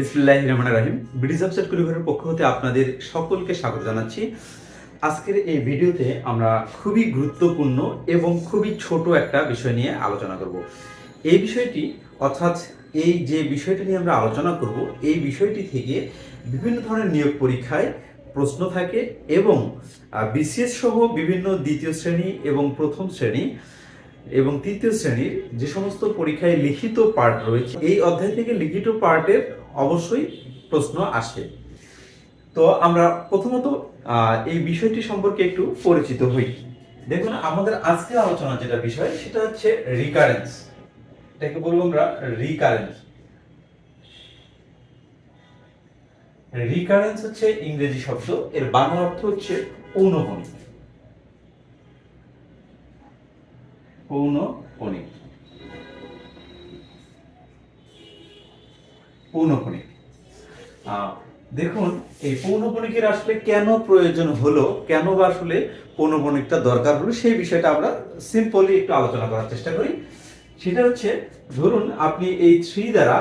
বিসমিল্লাহ রহমান রাহিম ব্রিটিশ আপসেট পরিবারের পক্ষ হতে আপনাদের সকলকে স্বাগত জানাচ্ছি। আজকের এই ভিডিওতে আমরা খুবই গুরুত্বপূর্ণ এবং খুবই ছোট একটা বিষয় নিয়ে আলোচনা করব। এই বিষয়টি, অর্থাৎ এই যে বিষয়টি নিয়ে আমরা আলোচনা করব, এই বিষয়টি থেকে বিভিন্ন ধরনের নিয়োগ পরীক্ষায় প্রশ্ন থাকে এবং বিসিএস সহ বিভিন্ন দ্বিতীয় শ্রেণি এবং প্রথম শ্রেণি এবং তৃতীয় শ্রেণির যে সমস্ত পরীক্ষায় লিখিত পার্ট রয়েছে, এই অধ্যায় থেকে লিখিত পার্টের অবশ্যই প্রশ্ন আসে। তো আমরা প্রথমত এই বিষয়টি সম্পর্কে একটু পরিচিত হই। দেখুন, আমাদের আজকের আলোচনা যেটা বিষয়, সেটা হচ্ছে রিকারেন্স এটাকে বলব আমরা রিকারেন্স রিকারেন্স হচ্ছে ইংরেজি শব্দ, এর বাংলা অর্থ হচ্ছে পৌনপণিক পৌনপণিক পৌনপণিক দেখুন, এই পৌনপণিকের আসলে কেন প্রয়োজন হলো, কেন বা আসলে পৌনপণিকটা দরকার হলো, সেই বিষয়টা আমরা সিম্পলি একটু আলোচনা করার চেষ্টা করি। সেটা হচ্ছে, ধরুন, আপনি এই থ্রি দ্বারা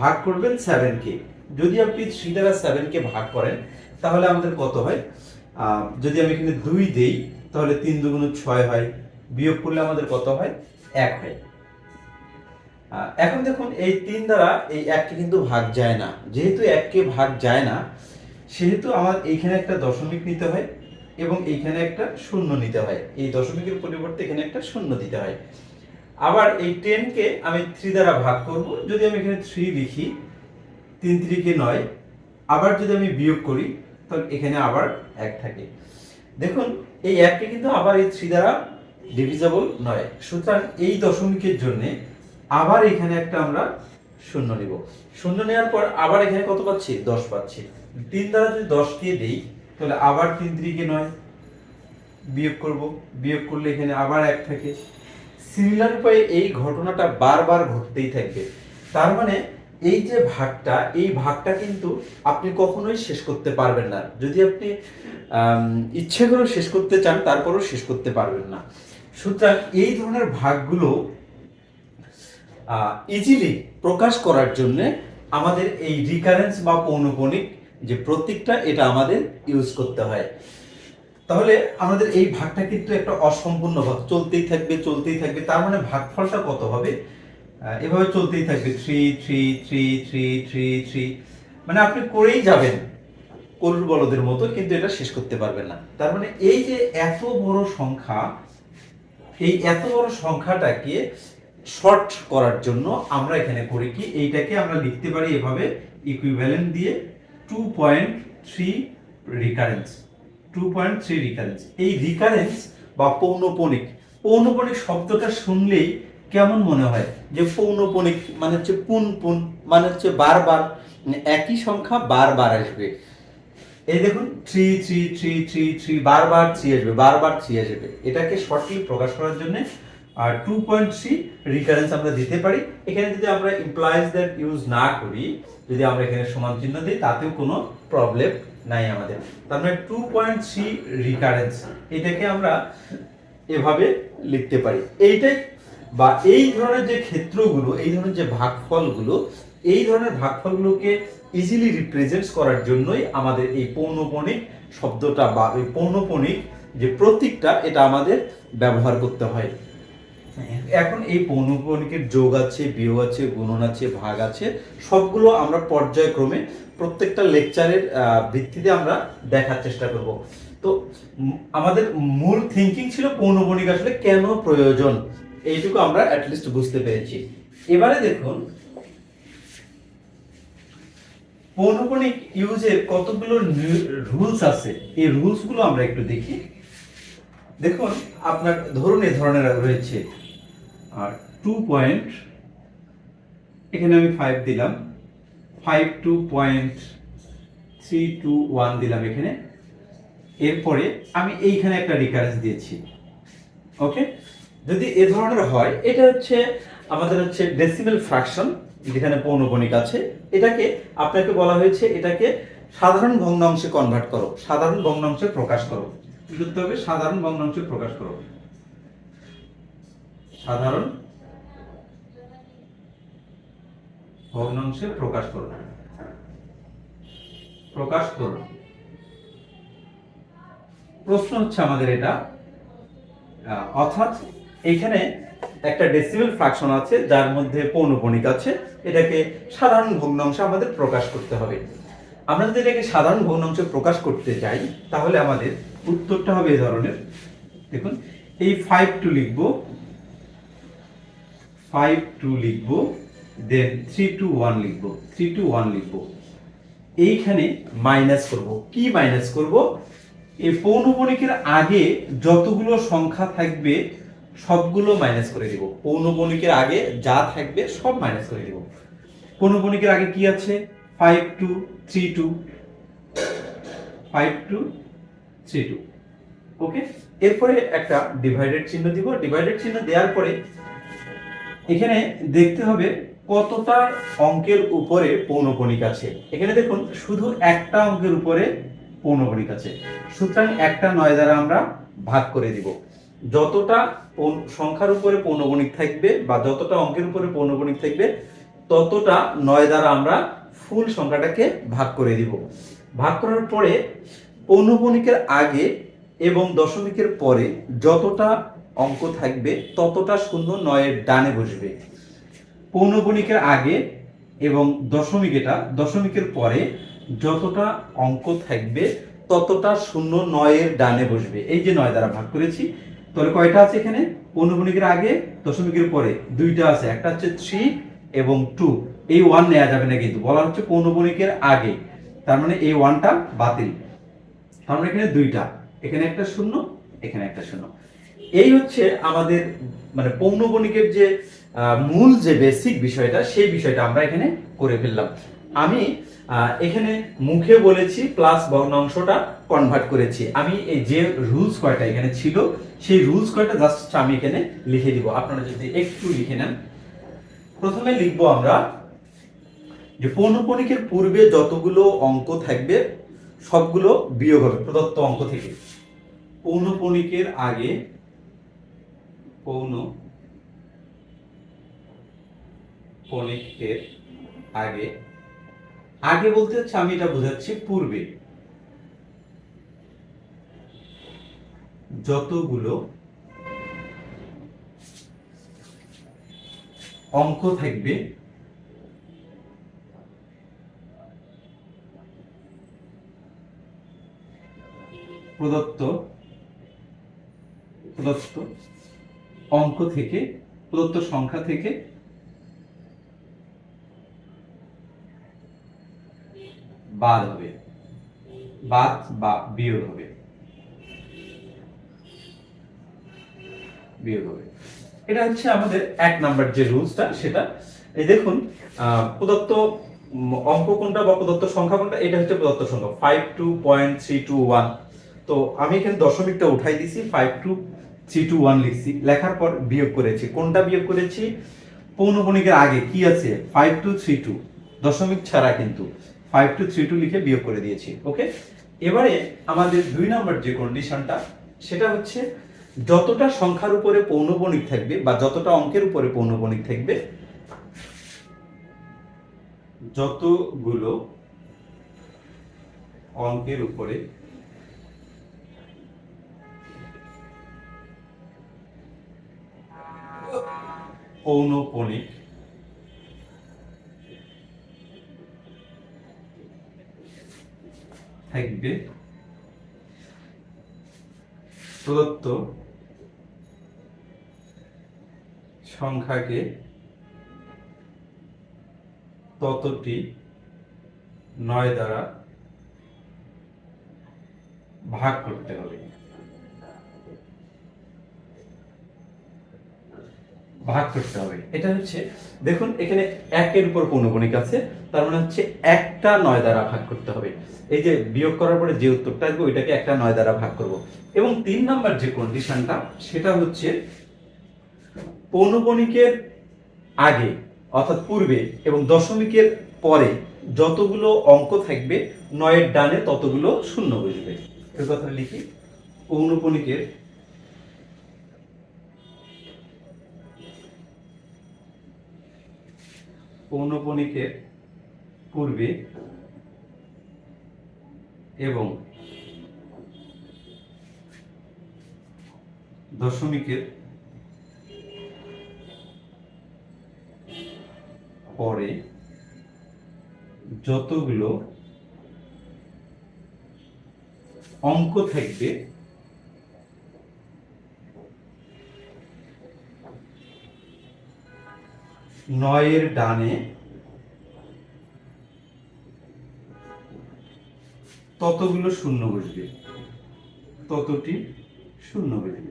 ভাগ করবেন সেভেন কে। যদি আপনি থ্রি দ্বারা সেভেন কে ভাগ করেন, তাহলে আমাদের কত হয়? যদি আমি এখানে দুই দেই, তাহলে তিন দুগুণ ছয় হয়। বিয়োগ করলে আমাদের কত হয়? এক হয়। এখন দেখুন, এই তিন দ্বারা এই এককে কিন্তু ভাগ যায় না। যেহেতু এককে ভাগ যায় না, সেহেতু আমার এইখানে একটা দশমিক নিতে হয় এবং এইখানে একটা শূন্য নিতে হয়। এই দশমিকের পরিবর্তে এখানে একটা শূন্য দিতে হয়। আবার এই টেনকে আমি থ্রি দ্বারা ভাগ করব। যদি আমি এখানে থ্রি লিখি, তিন তিরিকে নয়, আবার যদি আমি বিয়োগ করি, তাহলে এখানে আবার এক থাকে। দেখুন, এই এককে কিন্তু আবার এই থ্রি দ্বারা ডিভিজেবল নয়। সুতরাং এই দশমিকের জন্য আবার এখানে একটা আমরা শূন্য নিব। শূন্য নেওয়ার পর আবার এখানে কত পাচ্ছি? দশ পাচ্ছি। তিন দ্বারা যদি দশ দিয়ে দিই, তাহলে আবার তিন তিরিকে নয় বিয়োগ করব। বিয়োগ করলে এখানে আবার এক থাকে। সিমিলার উপায়ে এই ঘটনাটা বারবার ঘটতেই থাকবে। তার মানে এই যে ভাগটা, এই ভাগটা কিন্তু আপনি কখনোই শেষ করতে পারবেন না। যদি আপনি ইচ্ছে করে শেষ করতে চান, তারপরেও শেষ করতে পারবেন না। সুতরাং এই ধরনের ভাগগুলো ইজিলি প্রকাশ করার জন্যে আমাদের এই রিকারেন্স বা পৌনপণিক যে প্রতীকটা, এটা আমাদের ইউজ করতে হয়। তাহলে আমাদের এই ভাগটা কিন্তু একটা অসম্পূর্ণ ভাগ। চলতেই থাকবে চলতেই থাকবে। তার মানে ভাগফলটা কত হবে? এভাবে চলতেই থাকবে। Three three three three three three মানে আপনি করেই যাবেন। করুর বলদের মতো, কিন্তু এটা শেষ করতে পারবেন না। তার মানে এই যে এত বড় সংখ্যা, এই এত বড় সংখ্যাটাকে শর্ট করার জন্য আমরা এখানে করি কি? এইটাকে আমরা লিখতে পারি এভাবে ইকুইভ্যালেন্ট দিয়ে two point three recurrence two point three recurrence এই রিকারেন্স বা পৌনপণিক পৌনপণিক শব্দটা শুনলেই কেমন মনে হয়? যে পৌনপণিক মানে হচ্ছে পুন পুন মানে হচ্ছে বারবার মানে একই সংখ্যা বারবার আসবে। এই দেখুন three three three three three বারবার থ্রি আসবে, বারবার থ্রি আসবে। এটাকে শর্টলি প্রকাশ করার জন্য আর টু পয়েন্ট থ্রি রিকারেন্স আমরা দিতে পারি। এখানে যদি আমরা ইমপ্লয়েজ দ্যাট ইউজ না করি, যদি আমরা এখানে সমান চিহ্ন দিই, তাতেও কোনো প্রবলেম নাই আমাদের। তার মানে টু পয়েন্ট থ্রি রিকারেন্স এটাকে আমরা এভাবে লিখতে পারি। এইটাই বা এই ধরনের যে ক্ষেত্রগুলো, এই ধরনের যে ভাগফলগুলো, এই ধরনের ভাগফলগুলোকে ইজিলি রিপ্রেজেন্ট করার জন্যই আমাদের এই পৌনপণিক শব্দটা বা এই পৌনপণিক যে প্রতীকটা, এটা আমাদের ব্যবহার করতে হয়। এখন এই পৌনপণিকের যোগ আছে, বিয়োগ আছে, গুণন আছে, ভাগ আছে, সবগুলো আমরা পর্যায়ক্রমে প্রত্যেকটা লেকচারের ভিত্তিতে আমরা দেখার চেষ্টা করব। তো আমাদের মূল থিঙ্কিং ছিল পৌনপণিক আসলে কেন প্রয়োজন? এইটুকু আমরা অ্যাটলিস্ট বুঝতে পেরেছি। এবারে দেখুন পৌনপণিক ইউজের কতগুলো রুলস আছে? এই রুলসগুলো আমরা একটু দেখি। দেখুন, আপনার, ধরুন এ ধরনের রয়েছে। আর টু পয়েন্ট এখানে আমি ফাইভ দিলাম। Five two point three two one দিলাম এখানে। এরপরে আমি এইখানে একটা রিকারেন্স দিয়েছি। ওকে যদি এ ধরনের হয়, এটা হচ্ছে আমাদের হচ্ছে ডেসিমেল ফ্র্যাকশন যেখানে পৌনপণিক আছে। এটাকে আপনাকে বলা হয়েছে, এটাকে সাধারণ ভগ্নাংশে কনভার্ট করো। সাধারণ ভগ্নাংশে প্রকাশ করো। কি করতে হবে? সাধারণ ভগ্নাংশে প্রকাশ করো। সাধারণ ভগ্নাংশে প্রকাশ করো। প্রকাশ করুন প্রশ্ন হচ্ছে আমাদের এটা অর্থাৎ এখানে একটা ডেসিমেল ফ্র্যাকশন আছে, যার মধ্যে পৌনপণিক আছে, এটাকে সাধারণ ভগ্নাংশে আমাদের প্রকাশ করতে হবে। আমরা যদি এটাকে সাধারণ ভগ্নাংশে প্রকাশ করতে চাই তাহলে আমাদের উত্তরটা হবে এই ধরনের। দেখুন, এই ফাইভ টু লিখব ফাইভ টু লিখব দেন থ্রি টু ওয়ান লিখব থ্রি টু ওয়ান লিখব। এইখানে মাইনাস করব। কি মাইনাস করব? এই পৌনপণিকের আগে যতগুলো সংখ্যা থাকবে, সবগুলো মাইনাস করে দিব। পৌনপণিকের আগে যা থাকবে, সব মাইনাস করে দিব। পৌনপণিকের আগে কি আছে? Five two three two five two three two okay এরপরে একটা ডিভাইডেড চিহ্ন দিব। ডিভাইডেড চিহ্ন দেওয়ার পরে এখানে দেখতে হবে কতটা অঙ্কের উপরে পৌনপণিক আছে। এখানে দেখুন, শুধু একটা অঙ্কের উপরে পৌনপণিক আছে। সুতরাং একটা নয় দ্বারা আমরা ভাগ করে দিব। যতটা সংখ্যার উপরে পৌনপণিক থাকবে বা যতটা অঙ্কের উপরে পৌনপণিক থাকবে, ততটা নয় দ্বারা আমরা ফুল সংখ্যাটাকে ভাগ করে দিব। ভাগ করার পরে পৌনপণিকের আগে এবং দশমিকের পরে যতটা অঙ্ক থাকবে, ততটা শূন্য নয়ের ডানে বসবে। পৌনপণিকের আগে এবং দশমিক এটা দশমিকের পরে যতটা অঙ্ক থাকবে, ততটা শূন্য নয়ের ডানে বসবে। এই যে নয় দ্বারা ভাগ করেছি, তাহলে কয়টা আছে এখানে? পৌনপণিকের আগে, দশমিকের পরে। দুইটা আছে, একটা হচ্ছে থ্রি এবং টু এই ওয়ান নেওয়া যাবে না কিন্তু, বলা হচ্ছে পৌনপণিকের আগে। তার মানে এই ওয়ানটা বাতিল। তার মানে এখানে দুইটা। এখানে একটা শূন্য, এখানে একটা শূন্য। এই হচ্ছে আমাদের মানে পৌনগণিকের যে মূল যে বেসিক বিষয়টা, সেই বিষয়টা আমরা এখানে করে ফেললাম। আমি এখানে মুখে বলেছি প্লাস ভগ্নাংশটা কনভার্ট করেছি। আমি এই যে রুলস কয়টা এখানে ছিল, সেই রুলস কয়টা জাস্ট আমি এখানে লিখে দিব। আপনারা যদি একটু লিখে নেন। প্রথমে লিখব আমরা যে পৌনপণিকের পূর্বে যতগুলো অঙ্ক থাকবে, সবগুলো বিয়োগ হবে, প্রদত্ত অঙ্ক থেকে। পৌনপণিকের আগে পৌন পণিকের আগে। আগে বলতে হচ্ছে আমি এটা বোঝাচ্ছি পূর্বে। যতগুলো অঙ্ক থাকবে, প্রদত্ত প্রদত্ত অঙ্ক থেকে, প্রদত্ত সংখ্যা থেকে বাদ হবে। বাদ বা বিয়োগ হবে। বিয়োগ হবে। এটা হচ্ছে আমাদের এক নাম্বার যে রুলসটা, সেটা। এই দেখুন প্রদত্ত অঙ্ক কোনটা বা প্রদত্ত সংখ্যা কোনটা, এটা হচ্ছে প্রদত্ত সংখ্যা। Five two point three two one তো আমি এখানে দশমিকটা উঠাই দিছি five two three two one লিখছি, লেখার পর বিয়োগ করেছি। কোনটা বিয়োগ করেছি? পৌনপণিকের আগে কি আছে? ফাইভ টু থ্রি টু দশমিক ছাড়া কিন্তু ফাইভ টু থ্রি টু লিখে বিয়োগ করে দিয়েছি ওকে এবারে আমাদের দুই নম্বর যে কন্ডিশনটা সেটা হচ্ছে যতটা সংখ্যার উপরে পৌনপণিক থাকবে বা যতটা অঙ্কের উপরে পৌনপণিক থাকবে, যতগুলো অঙ্কের উপরে পৌনপণিক থাকবে। প্রদত্ত সংখ্যাকে ততটি নয় দ্বারা ভাগ করতে হবে। ভাগ করতে হবে। এটা হচ্ছে, দেখুন, এখানে একের উপর পৌনপণিক আছে, তার মানে হচ্ছে একটা নয় দ্বারা ভাগ করতে হবে। এই যে বিয়োগ করার পরে যে উত্তরটা আসবে, ওইটাকে একটা নয় দ্বারা ভাগ করব। এবং তিন নাম্বার যে কন্ডিশনটা সেটা হচ্ছে পৌনপণিকের আগে, অর্থাৎ পূর্বে এবং দশমিকের পরে যতগুলো অঙ্ক থাকবে, নয়ের ডানে ততগুলো শূন্য বসবে। এই কথা লিখি পৌনপণিকের পৌনপণিকের পূর্বে এবং দশমিকের পরে যতগুলো অঙ্ক থাকবে নয়ের ডানে ততগুলো শূন্য বসবে। ততটি শূন্য বসবে।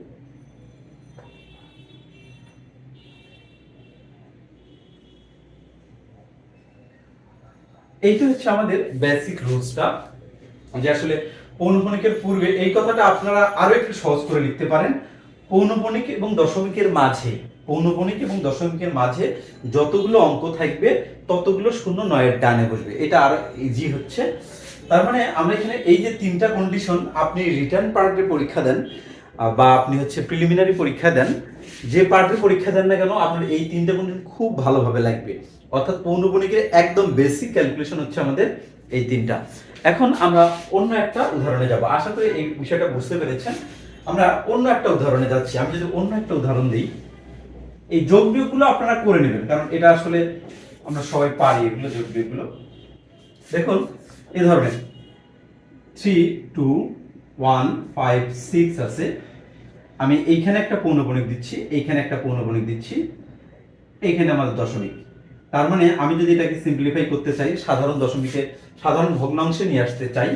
এইটা হচ্ছে আমাদের বেসিক রুলসটা যে আসলে পৌনপণিকের পূর্বে এই কথাটা আপনারা আরও একটু সহজ করে লিখতে পারেন। পৌনপণিক এবং দশমিকের মাঝে পৌনপণিক এবং দশমিকের মাঝে যতগুলো অঙ্ক থাকবে, ততগুলো শূন্য নয়ের ডানে বসবে। এটা আরও ইজি হচ্ছে। তার মানে আমরা এখানে এই যে তিনটা কন্ডিশন আপনি রিটার্ন পার্টে পরীক্ষা দেন বা আপনি হচ্ছে প্রিলিমিনারি পরীক্ষা দেন, যে পার্টে পরীক্ষা দেন না কেন, আপনার এই তিনটা কন্ডিশন খুব ভালোভাবে লাগবে। অর্থাৎ পৌনপণিকের একদম বেসিক ক্যালকুলেশন হচ্ছে আমাদের এই তিনটা। এখন আমরা অন্য একটা উদাহরণে যাব। আশা করি এই বিষয়টা বুঝতে পেরেছেন। আমরা অন্য একটা উদাহরণে যাচ্ছি। আমি যদি অন্য একটা উদাহরণ দিই এই যোগ বিয়োগগুলো আপনারা করে নেবেন, কারণ এটা আসলে আমরা সবাই পারি এগুলো যোগ বিয়োগগুলো দেখুন এই ধরনের। Three two one five six আছে। আমি এইখানে একটা পৌনগণিক দিচ্ছি, এইখানে একটা পৌনগণিক দিচ্ছি, এইখানে আমাদের দশমিক। তার মানে আমি যদি এটাকে সিম্পলিফাই করতে চাই, সাধারণ দশমিকে, সাধারণ ভগ্নাংশে নিয়ে আসতে চাই,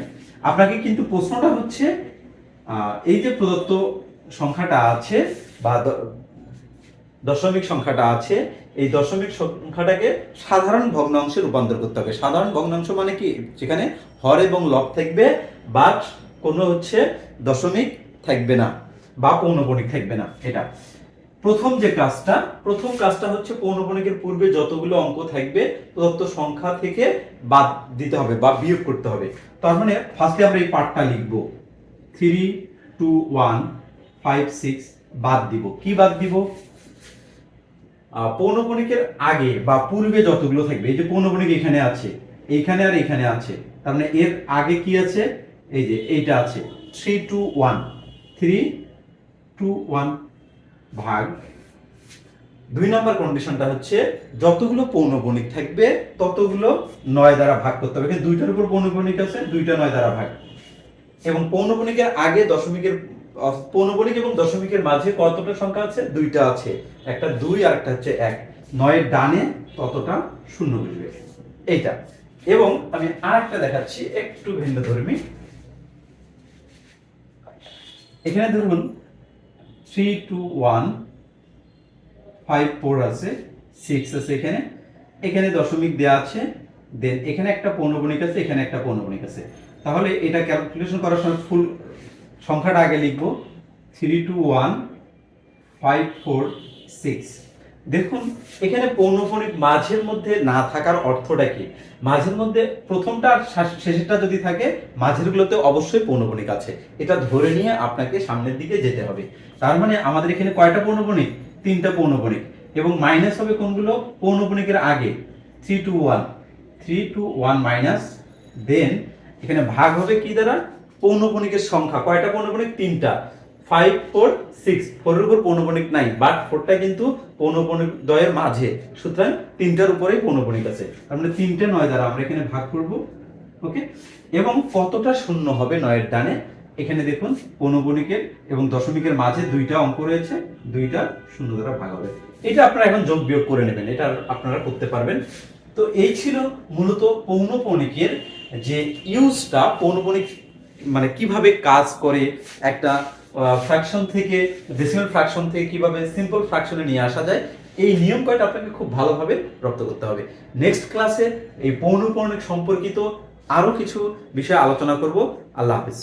আপনাকে কিন্তু প্রশ্নটা হচ্ছে এই যে প্রদত্ত সংখ্যাটা আছে, বা দশমিক সংখ্যাটা আছে, এই দশমিক সংখ্যাটাকে সাধারণ ভগ্নাংশে রূপান্তর করতে হবে। সাধারণ ভগ্নাংশ মানে কি? যেখানে হর এবং লব থাকবে, বাট কোনো হচ্ছে দশমিক থাকবে না বা পৌনপণিক থাকবে না এটা। প্রথম যে কাজটা, প্রথম কাজটা হচ্ছে পৌনপণিকের পূর্বে যতগুলো অঙ্ক থাকবে, প্রদত্ত সংখ্যা থেকে বাদ দিতে হবে বা বিয়োগ করতে হবে। তার মানে ফার্স্টে আমরা এই পার্টটা লিখব। Three two one five six বাদ দিব। কি বাদ দিব? পৌনপণিকের আগে বা পূর্বে যতগুলো থাকবে, এই যে পৌনপণিক এখানে আছে এইখানে আর এখানে আছে, তার মানে এর আগে কি আছে? এই যে এইটা আছে। Three two one three two one ভাগ, দুই নম্বর কন্ডিশনটা হচ্ছে যতগুলো পৌনপণিক থাকবে, ততগুলো নয় দ্বারা ভাগ করতে হবে। দুইটার উপর পৌনপণিক আছে, দুইটা নয় দ্বারা ভাগ। এবং পৌনপণিকের আগে দশমিকের পৌনপণিক এবং দশমিকের মাঝে কতটা সংখ্যা আছে? দুইটা আছে। একটা দুই আর একটা হচ্ছে এক। নয়ের ডানে ততটা শূন্য বসবে এইটা। এবং আমি আর একটা দেখাচ্ছি, একটু ভিন্ন ধর্মী। এখানে ধরুন three two one five four আছে সিক্স আছে এখানে। এখানে দশমিক দেওয়া আছে দেন এখানে একটা পৌনগণিক আছে, এখানে একটা পৌনগণিক আছে। তাহলে এটা ক্যালকুলেশন করার সময় ফুল সংখ্যাটা আগে লিখব। Three two one five four six দেখুন, এখানে পৌনপণিক মাঝের মধ্যে না থাকার অর্থটা কি? মাঝের মধ্যে প্রথমটা আর শেষেরটা যদি থাকে, মাঝেরগুলোতে অবশ্যই পৌনপণিক আছে। এটা ধরে নিয়ে আপনাকে সামনের দিকে যেতে হবে। তার মানে আমাদের এখানে কয়টা পৌনপণিক তিনটা পৌনপণিক এবং মাইনাস হবে কোনগুলো? পৌনপণিকের আগে। Three two one three two one minus then এখানে ভাগ হবে কি দ্বারা? পৌনপণিকের সংখ্যা, কয়টা পৌনপণিক তিনটা। ফাইভ ফোর সিক্স ফোরের উপর পৌনপণিক নাই বাট ফোরটা কিন্তু পৌনপণিক দয়ের মাঝে। সুতরাং তিনটার উপরেই পৌনপণিক আছে। তার মানে তিনটে নয় দ্বারা আমরা এখানে ভাগ করব ওকে এবং কতটা শূন্য হবে নয়ের ডানে? এখানে দেখুন পৌনপণিকের এবং দশমিকের মাঝে দুইটা অঙ্ক রয়েছে, দুইটা শূন্য দ্বারা ভাগ হবে। এটা আপনারা এখন যোগ বিয়োগ করে নেবেন, এটা আপনারা করতে পারবেন। তো এই ছিল মূলত পৌনপণিকের যে ইউজটা পৌনপণিক মানে কীভাবে কাজ করে একটা ফ্র্যাকশন থেকে ডেসিমাল ফ্র্যাকশন থেকে কীভাবে সিম্পল ফ্র্যাকশনে নিয়ে আসা যায়, এই নিয়ম কয়টা আপনাকে খুব ভালোভাবে রপ্ত করতে হবে। নেক্সট ক্লাসে এই পৌনপৌনিক সম্পর্কিত আরও কিছু বিষয়ে আলোচনা করব। আল্লাহ হাফিজ।